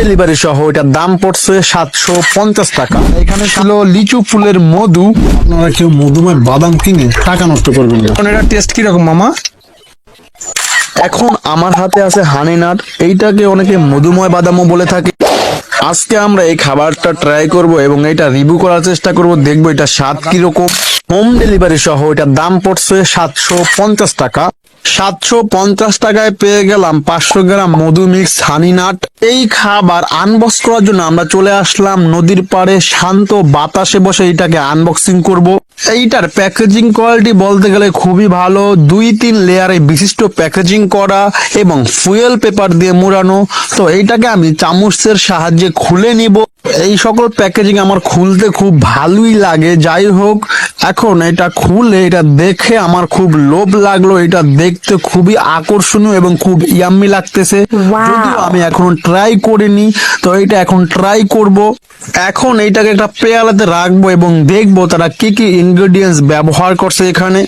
Delivery সহ এটার দাম পড়ছে সাতশো পঞ্চাশ টাকা। এখানে ছিল লিচু ফুলের মধু। আপনারা কেউ মধুময় বাদাম কিনে টাকা নষ্ট করবেন না। এখন এটা টেস্ট কীরকম মামা? এখন আমার হাতে আছে হানি নাট এইটাকে অনেকে মধুময় বাদামও বলে থাকে। আজকে আমরা এই খাবারটা ট্রাই করব এবং এটা রিভিউ করার চেষ্টা করব দেখব এটা স্বাদ কীরকম। হোম ডেলিভারি সহ এটার দাম পড়ছে সাতশো পঞ্চাশ টাকা। সাতশো পঞ্চাশ টাকায় পেয়ে গেলাম পাঁচশো গ্রাম মধু মিক্স হানি নাট। এই খাবার আনবক্স করার জন্য আমরা চলে আসলাম নদীর পাড়ে শান্ত বাতাসে বসে এইটাকে আনবক্সিং করব। এইটার প্যাকেজিং কোয়ালিটি বলতে গেলে খুবই ভালো। দুই তিন লেয়ারে বিশিষ্ট প্যাকেজিং করা এবং ফুয়েল পেপার দিয়ে মোড়ানো। তো এইটাকে আমি চামচের সাহায্যে খুলে নিব। এই সকল প্যাকেজিং আমার খুলতে খুব ভালোই লাগে। যাই হোক এখন এটা খুলে এটা দেখে আমার খুব লোভ লাগল। এটা দেখতে খুবই আকর্ষণীয় এবং খুব ইয়াম্মি লাগতেছে। যদিও আমি এখনও ট্রাই করিনি তো এটা এখন ট্রাই করব। এখন এইটাকে একটা পেয়ালাতে রাখব এবং দেখব তারা কি কি ইনগ্রেডিয়েন্টস ব্যবহার করছে এখানে।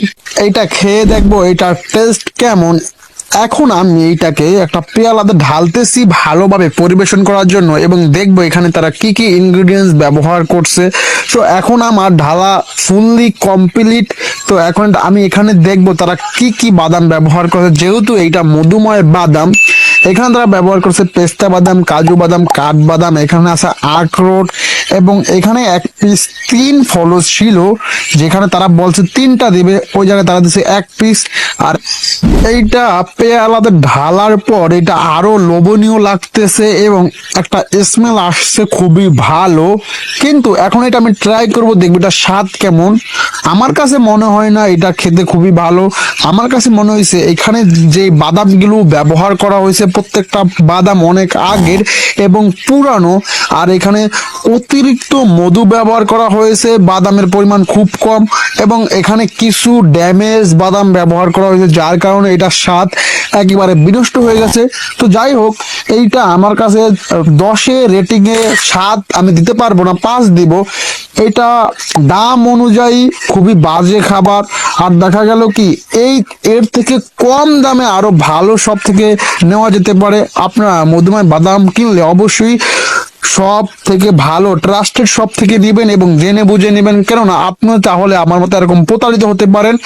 এইটা খেয়ে দেখব এটার টেস্ট কেমন। এখন আমি এইটাকে একটা পেয়ালাতে ঢালতেছি ভালোভাবে পরিবেশন করার জন্য এবং দেখব এখানে তারা কি কি ইনগ্রিডিয়েন্টস ব্যবহার করছে। তো এখন আমার ঢালা ফুললি কমপ্লিট তো এখন আমি এখানে দেখব তারা কি কি বাদাম ব্যবহার করছে, যেহেতু এইটা মধুময় বাদাম। এখানে তারা ব্যবহার করছে পেস্তা বাদাম, কাজু বাদাম, কাঠ বাদাম, এখানে আছে আখরোট এবং এখানে এক পিস তিন ফলো ছিল, যেখানে তারা বলছে তিনটা দেবে, ওই জায়গায় তারা দিচ্ছে এক পিস আর এইটা পেয়ালাতে ঢালার পর এটা আরও লোভনীয় লাগতেছে এবং একটা স্মেল আসছে খুবই ভালো। কিন্তু এখন এটা আমি ট্রাই করব, দেখব এটা স্বাদ কেমন। আমার কাছে মনে হয় না এটা খেতে খুবই ভালো। আমার কাছে মনে হয়েছে এখানে যে বাদামগুলো ব্যবহার করা হয়েছে প্রত্যেকটা বাদাম অনেক আগের এবং পুরানো, আর এখানে অতিরিক্ত মধু ব্যবহার করা হয়েছে, বাদামের পরিমাণ খুব কম এবং এখানে কিছু ড্যামেজ বাদাম ব্যবহার করা হয়েছে, যার কারণে এটা স্বাদ একেবারে বিনষ্ট হয়ে গেছে। তো যাই হোক, এইটা আমার কাছে দশে রেটিংয়ে সাত আমি দিতে পারব না, পাঁচ দিব। এটা দাম অনুযায়ী খুবই বাজে খাবার। আর দেখা গেল কি, এই এর থেকে কম দামে আরও ভালো সব থেকে নেওয়া যেতে পারে। আপনারা মধুময় বাদাম কিনলে অবশ্যই সব থেকে ভালো ট্রাস্টেড সব থেকে নেবেন এবং জেনে বুঝে নেবেন। কেননা আপনি তাহলে আমার মতো এরকম প্রতারিত হতে পারেন।